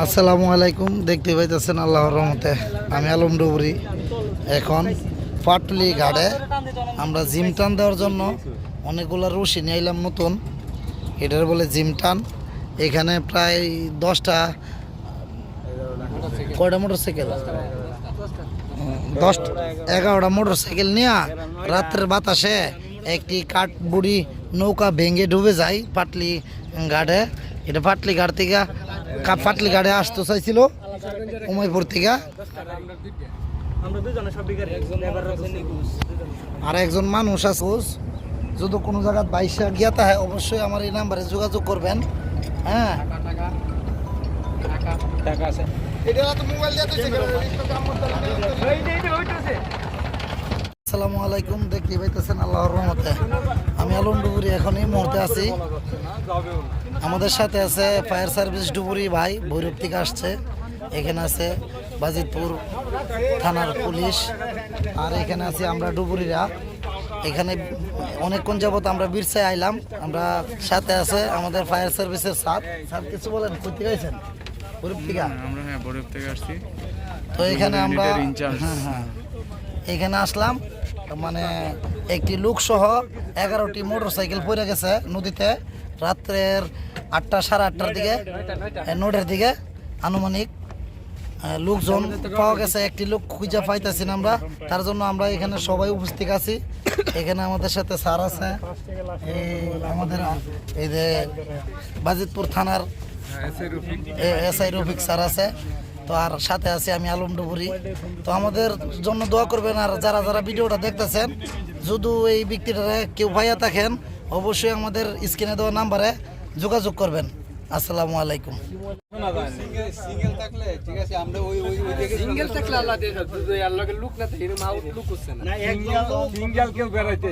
আসসালামু আলাইকুম, দেখতে পাইতেছেন আল্লাহর রহমতে। আমি আলম ডুবুরি। এখন পাটলি ঘাটে আমরা জিম টান দেওয়ার জন্য অনেকগুলো রশি নিয়ে এলাম নতুন। এটার বলে জিম টান। এখানে প্রায় দশটা, কয়টা মোটর সাইকেল দশ এগারোটা মোটর সাইকেল নিয়ে রাত্রের বাতাসে একটি কাঠ বুড়ি নৌকা ভেঙে ডুবে যায় পাটলি ঘাটে। এটা পাটলি ঘাট থেকে কা- পাটলি ঘাটে আসতে চাইছিল উমাইপুর থেকে। আর একজন মানুষ আছে যদি কোনো জায়গায় বাইশা গিয়া হয় অবশ্যই আমার এই নাম্বারে যোগাযোগ করবেন হ্যাঁ। টাকা আছে। আসসালামু আলাইকুম দেখতে পাইতেছেন আল্লাহর রহমতে। আমি আলম ডুবুরি এখন এই মুহূর্তে আছি। আমাদের সাথে আছে ফায়ার সার্ভিস ডুবুরি ভাই ভৈরব থেকে আসছে। এখানে আছে বাজিতপুর থানার পুলিশ। আর এখানে আছি আমরা ডুবুরিরা। এখানে অনেকক্ষণ যাবত আমরা বীরসায় আইলাম। আমরা সাথে আছে আমাদের ফায়ার সার্ভিসের স্যার। স্যার কিছু বলেন কোথেকে আইছেন? ভৈরব থেকে? আমরা হ্যাঁ বরফ থেকে আসছি। তো এখানে আমরা হ্যাঁ হ্যাঁ। এখানে আসলাম মানে একটি লোক সহ এগারোটি মোটর সাইকেল পড়ে গেছে নদীতে। রাত্রের আটটা, সাড়ে আটটার দিকে নটার দিকে আনুমানিক লোকজন পাওয়া গেছে, একটি লোক খুঁজে পাইতেছি না আমরা। তার জন্য আমরা এখানে সবাই উপস্থিত আছি। এখানে আমাদের সাথে স্যার আছে এই আমাদের, এই যে বাজিতপুর থানার এস আই রফিক স্যার আছে। তো আর সাথে আছি আমি আলম ডুবুরি। তো আমাদের জন্য দোয়া করবেন আর যারা যারা ভিডিওটা দেখতেছেন যদি এই ব্যক্তিটা কেউ ভাইয়া থাকেন অবশ্যই আমাদের স্ক্রিনে দেওয়া নাম্বারে যোগাযোগ করবেন। আসসালামু আলাইকুম। সিঙ্গেল থাকলে ঠিক আছে আমরা ওই ওই ওই সিঙ্গেল থাকলে আল্লাহ দিয়ে আল্লাহকে লুক না থাকে এরকম আউট লুক হচ্ছে না। সিঙ্গেল কেউ বেড়াইতে